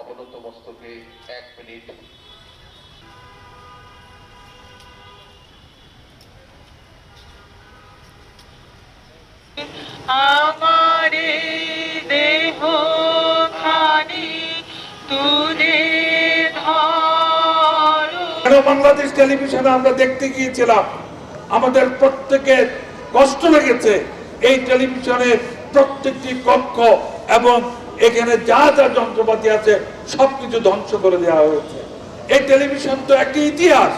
অবনত মস্তকে এক মিনিট। আমারে দেহ খানি তুলে ধরো। বাংলাদেশ টেলিভিশনে আমরা দেখতে গিয়েছিলাম আমাদের প্রত্যেকের কষ্ট লেগেছে এই টেলিভিশনের প্রত্যেকটি কক্ষ এবং এখানে যা যা যন্ত্রপাতি আছে সবকিছু ধ্বংস করে দেওয়া হয়েছে। এই টেলিভিশন তো একটি ইতিহাস।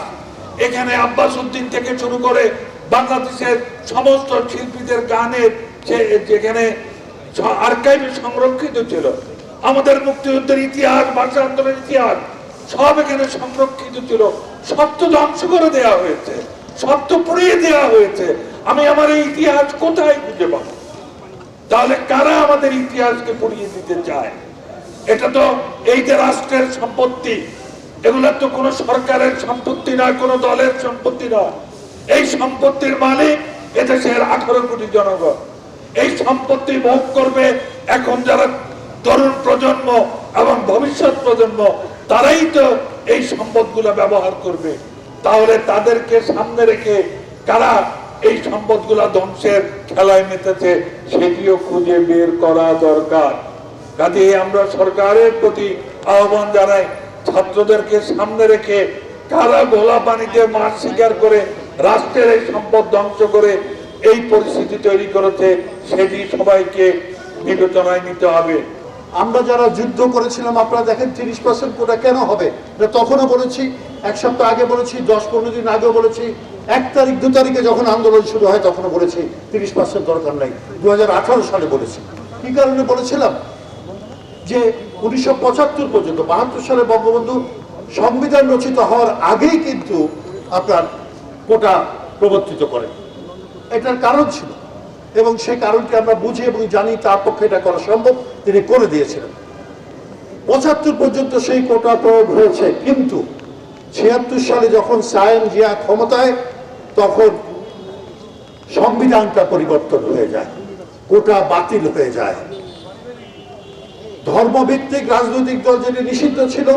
এখানে আব্বাস উদ্দিন থেকে শুরু করে বাংলাদেশের সমস্ত শিল্পীদের গানের যেখানে আর্কাইভে সংরক্ষিত ছিল, আমাদের মুক্তিযুদ্ধের ইতিহাস ভাষা আন্দোলনের ইতিহাস, সব এখানে সংরক্ষিত ছিল। সব তো ধ্বংস করে দেওয়া হয়েছে, সব তো পুড়িয়ে দেওয়া হয়েছে। আমি আমার এই ইতিহাস কোথায় খুঁজে পাবো? তাহলে কারা আমাদের ইতিহাসকে পুড়িয়ে দিতে চায়? এটা তো এই যে রাষ্ট্রের সম্পত্তি, এগুলো তো কোনো সরকারের সম্পত্তি নয়, কোনো দলের সম্পত্তি নয়। এই সম্পত্তির মালিক এদেশের আঠারো কোটি জনগণ। এই সম্পত্তি ভোগ করবে এখন যারা তরুণ প্রজন্ম এবং ভবিষ্যৎ প্রজন্ম, তারাই তো এই সম্পদগুলো ব্যবহার করবে। তাহলে তাদেরকে সামনে রেখে কারা এই সম্পদগুলা ধ্বংসের খেলায় মেতেছে, সেটিও খুঁজে বের করা দরকার। কাজে আমরা সরকারের প্রতি আহ্বান জানাই, ছাত্রদেরকে সামনে রেখে কারা গোলা পানিতে মাছ শিকার করে রাষ্ট্রের এই সম্পদ ধ্বংস করে এই পরিস্থিতি তৈরি করেছে, সেটি সবাইকে বিবেচনায় নিতে হবে। আমরা যারা যুদ্ধ করেছিলাম, আপনারা দেখেন তিরিশ পার্সেন্ট কোটা কেন হবে? তখনও বলেছি এক সপ্তাহ আগে বলেছি, দশ পনেরো দিন আগেও বলেছি, এক তারিখ, দু তারিখে যখন আন্দোলন শুরু হয় তখনও বলেছি, তিরিশ পার্সেন্ট দরকার নাই। দু হাজার আঠারো সালে বলেছি। কি কারণে বলেছিলাম? যে উনিশশো পঁচাত্তর পর্যন্ত, বাহাত্তর সালে বঙ্গবন্ধু সংবিধান রচিত হওয়ার আগেই কিন্তু আপনার কোটা প্রবর্তিত করেন। এটার কারণ ছিল। এবং সেই কারণটি আমরা বুঝি এবং জানি, তার পক্ষে এটা করা সম্ভব, তিনি করে দিয়েছিলেন। পঁচাত্তর পর্যন্ত সেই কোটা প্রয়োগ হয়েছে, কিন্তু ছিয়াত্তর সালে যখন সায়েম জিয়া ক্ষমতায়, তখন সংবিধানটা পরিবর্তন হয়ে যায়, কোটা বাতিল হয়ে যায়। ধর্মভিত্তিক রাজনৈতিক দল যেটি নিষিদ্ধ ছিল,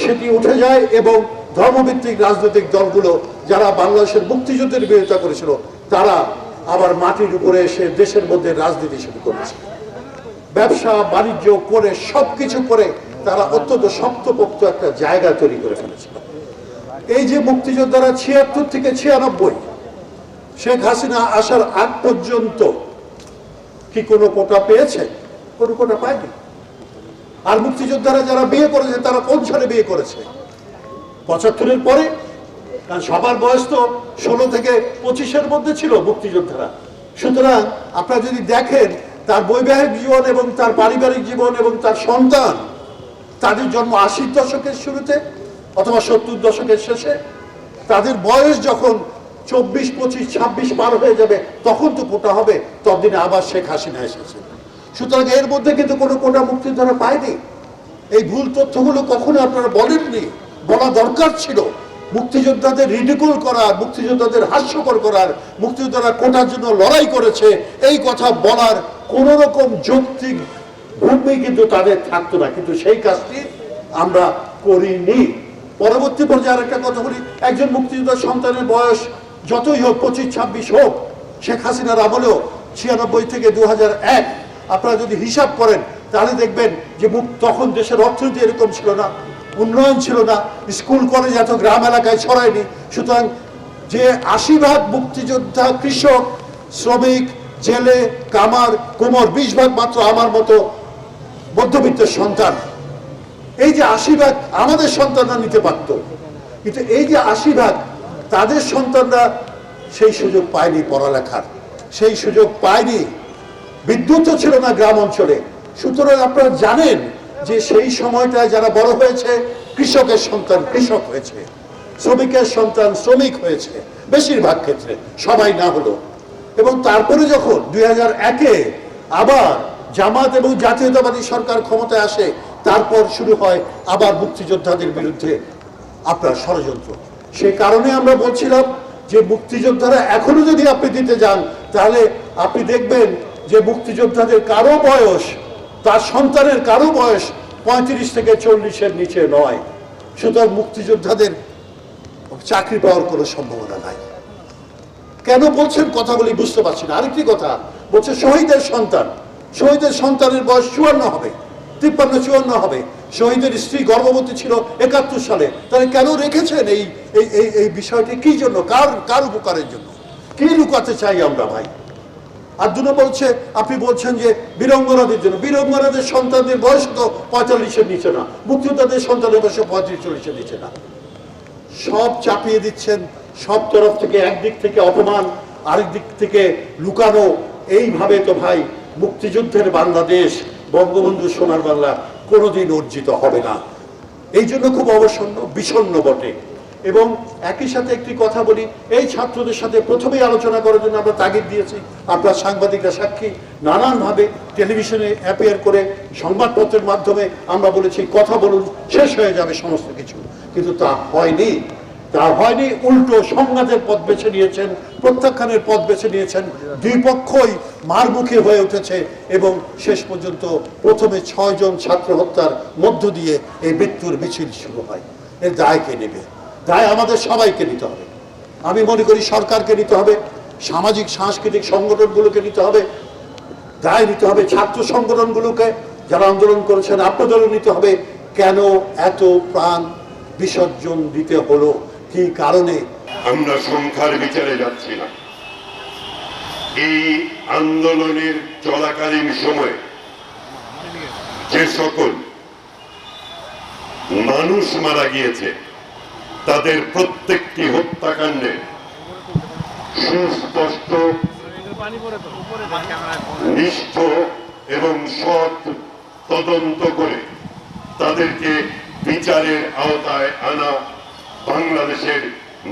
সেটি উঠে যায় এবং ধর্মভিত্তিক রাজনৈতিক দলগুলো যারা বাংলাদেশের মুক্তিযুদ্ধের বিরোধিতা করেছিল, তারা আবার মাটির উপরে এসে দেশের মধ্যে রাজনীতি শুরু করেছে। ব্যবসা, বাণিজ্য করে, সবকিছু করে তারা অত্যন্ত শক্তপোক্ত একটা জায়গা তৈরি করে ফেলেছিল এই যে মুক্তিযোদ্ধারা ছিয়াত্তর থেকে ছিয়ানব্বই, শেখ হাসিনা আসার আগ পর্যন্ত কি কোনো কোটা পেয়েছে? কোনো কোটা পায়নি। আর মুক্তিযোদ্ধারা যারা বিয়ে করেছে, তারা কোন সালে বিয়ে করেছে? পঁচাত্তরের পরে? সবার বয়স তো ষোলো থেকে পঁচিশের মধ্যে ছিল মুক্তিযোদ্ধারা। সুতরাং আপনারা যদি দেখেন, তার বৈবাহিক জীবন এবং তার পারিবারিক জীবন এবং তার সন্তান তাদের জন্ম আশির দশকের শুরুতে অথবা সত্তর দশকের শেষে। তাদের বয়স যখন চব্বিশ, পঁচিশ, ছাব্বিশ পার হয়ে যাবে, তখন তো কোটা হবে। ততদিনে আবার শেখ হাসিনা এসেছে। সুতরাং এর মধ্যে কিন্তু কোনো কোটা মুক্তিযোদ্ধারা পায়নি। এই ভুল তথ্যগুলো কখনো আপনারা বলেননি? বলা দরকার ছিল মুক্তিযোদ্ধাদের রিডিকুল করার মুক্তিযোদ্ধাদের হাস্যকর করার মুক্তিযোদ্ধারা কোটার জন্য লড়াই করেছে, এই কথা বলার কোন রকম যৌক্তিক ভূমি কিন্তু তাদের থাকতো না, কিন্তু সেই কাজটি আমরা করিনি। পরবর্তী পর্যায়ে আরেকটা কথা বলি, একজন মুক্তিযোদ্ধার সন্তানের বয়স যতই হোক, পঁচিশ, ছাব্বিশ হোক, শেখ হাসিনার আমলেও ছিয়ানব্বই থেকে দু এক। আপনারা যদি হিসাব করেন, তাহলে দেখবেন যে তখন দেশের অর্থনীতি এরকম ছিল না, উন্নয়ন ছিল না, স্কুল, কলেজ এত গ্রাম এলাকায় ছড়ায়নি। সুতরাং যে আশি ভাগ মুক্তিযোদ্ধা কৃষক, শ্রমিক, জেলে, কামার, কুমোর, বিশ ভাগ মাত্র আমার মতো মধ্যবিত্তের সন্তান। এই যে আশি ভাগ আমাদের সন্তানরা নিতে পারত, কিন্তু এই যে আশি ভাগ তাদের সন্তানরা সেই সুযোগ পায়নি পড়ালেখার। সেই সুযোগ পায়নি। বিদ্যুৎও ছিল না গ্রাম অঞ্চলে। সুতরাং আপনারা জানেন যে সেই সময়টায় যারা বড় হয়েছে, কৃষকের সন্তান কৃষক হয়েছে, শ্রমিকের সন্তান শ্রমিক হয়েছে, বেশিরভাগ ক্ষেত্রে, সবাই না হলো এবং তারপরে যখন দুই হাজার একে আবার জামাত এবং জাতীয়তাবাদী সরকার ক্ষমতায় আসে, তারপর শুরু হয় আবার মুক্তিযোদ্ধাদের বিরুদ্ধে আপনার ষড়যন্ত্র। সে কারণে আমরা বলছিলাম যে মুক্তিযোদ্ধারা এখনও যদি আপনি দিতে যান, তাহলে আপনি দেখবেন যে মুক্তিযোদ্ধাদের কারও বয়স, তার সন্তানের কারও বয়স পঁয়ত্রিশ থেকে চল্লিশের নিচে নয়। সুতরাং মুক্তিযোদ্ধাদের চাকরি পাওয়ার কোনো সম্ভাবনা নাই। কেন বলছেন কথাগুলি বুঝতে পারছি না। আরেকটি কথা, বলছে শহীদের সন্তান। শহীদের সন্তানের বয়স চুয়ান্ন হবে, তিপ্পান্ন, চুয়ান্ন হবে। শহীদের স্ত্রী গর্ভবতী ছিল একাত্তর সালে। তাহলে কেন রেখেছেন এই এই এই বিষয়টি? কি জন্য? কার কার উপকারের জন্য? কি লুকাতে চাই আমরা ভাই? আর দুটো বলছে, আপনি বলছেন যে বীরঙ্গনাদের জন্য। বীরঙ্গনাদের সন্তানদের বয়স তো পঁয়তাল্লিশের নিচে না। মুক্তিযোদ্ধাদের সন্তানের বয়স পঁয়ত্রিশ চল্লিশের নিচে না। সব চাপিয়ে দিচ্ছেন, সব তরফ থেকে, একদিক থেকে অপমান, আরেক দিক থেকে লুকানো। এইভাবে তো ভাই মুক্তিযুদ্ধের বাংলাদেশ, বঙ্গবন্ধু সোনার বাংলা কোনোদিন অর্জিত হবে না। এই জন্য খুব অবসন্ন, বিষণ্ণ বটে। এবং একই সাথে একটি কথা বলি, এই ছাত্রদের সাথে প্রথমেই আলোচনা করার জন্য আমরা তাগিদ দিয়েছি, আপনার সাংবাদিকরা সাক্ষী, নানানভাবে টেলিভিশনে অ্যাপিয়ার করে সংবাদপত্রের মাধ্যমে আমরা বলেছি, কথা বলুন, শেষ হয়ে যাবে সমস্ত কিছু। কিন্তু তা হয়নি। তা হয়নি, উল্টো সংঘাতের পথ বেছে নিয়েছেন, প্রত্যাখ্যানের পথ বেছে নিয়েছেন, দুই পক্ষই মারমুখী হয়ে উঠেছে এবং শেষ পর্যন্ত প্রথমে ছয়জন ছাত্র হত্যার মধ্য দিয়ে এই মৃত্যুর মিছিল শুরু হয়। এর দায় কে নেবে? দায় আমাদের সবাইকে নিতে হবে। আমি মনে করি সরকারকে নিতে হবে, সামাজিক, সাংস্কৃতিক সংগঠনগুলোকে নিতে হবে, দায় নিতে হবে ছাত্র সংগঠনগুলোকে, যারা আন্দোলন করেছেন আপনাদেরও নিতে হবে, কেন এত প্রাণ বিসর্জন দিতে হলো? কি কারণে? আমরা সংখ্যার বিচারে যাচ্ছি না। এই আন্দোলনের চলাকালীন সময়ে যে সকল মানুষ মারা গিয়েছে, তাদের প্রত্যেকটি হত্যাকাণ্ডে সুস্পষ্ট, নিষ্ঠ এবং সৎ তদন্ত করে তাদেরকে বিচারের আওতায় আনা বাংলাদেশের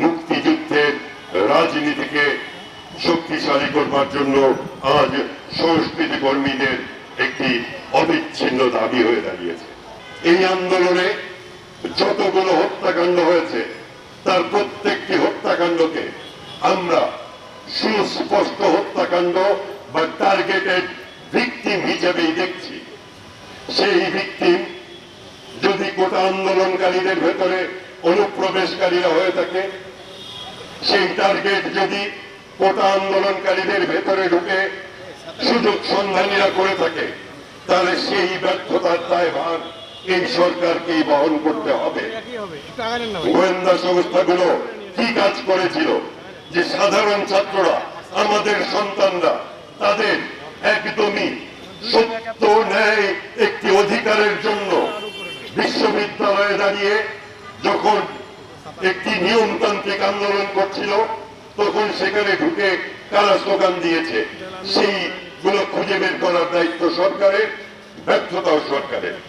মুক্তিযুদ্ধের রাজনীতিকে শক্তিশালী করবার জন্য আজ সংস্কৃতি কর্মীদের একটি অবিচ্ছিন্ন দাবি হয়ে দাঁড়িয়েছে। এই আন্দোলনে যতগুলো হত্যাকাণ্ড হয়েছে, তার প্রত্যেকটি হত্যাকাণ্ডকে আমরা সুস্পষ্ট হত্যাকাণ্ড বা টার্গেটেড ভিকটিম হিসেবেই দেখছি। সেই ভিকটিম যদি গোটা আন্দোলনকারীদের ভেতরে অনুপ্রবেশকারীরা হয়ে থাকে, সেই টার্গেট যদি গোটা আন্দোলনকারীদের ভেতরে ঢুকে সুযোগ সন্ধানীরা করে থাকে, তাহলে সেই ব্যর্থতার দায়ভার এই সরকারকেই বহন করতে হবে। গোয়েন্দা সংস্থাগুলো কি কাজ করেছিল? যে সাধারণ ছাত্ররা, আমাদের সন্তানরা, তাদের একদমই সত্য ন্যায় একটি অধিকারের জন্য বিশ্ববিদ্যালয়ে দাঁড়িয়ে যখন একটি নিয়মতান্ত্রিক আন্দোলন করছিল, তখন সেখানে ঢুকে কারা স্লোগান দিয়েছে, সেই গুলো খুঁজে বের করার দায়িত্ব সরকারের, ব্যর্থতাও সরকারের।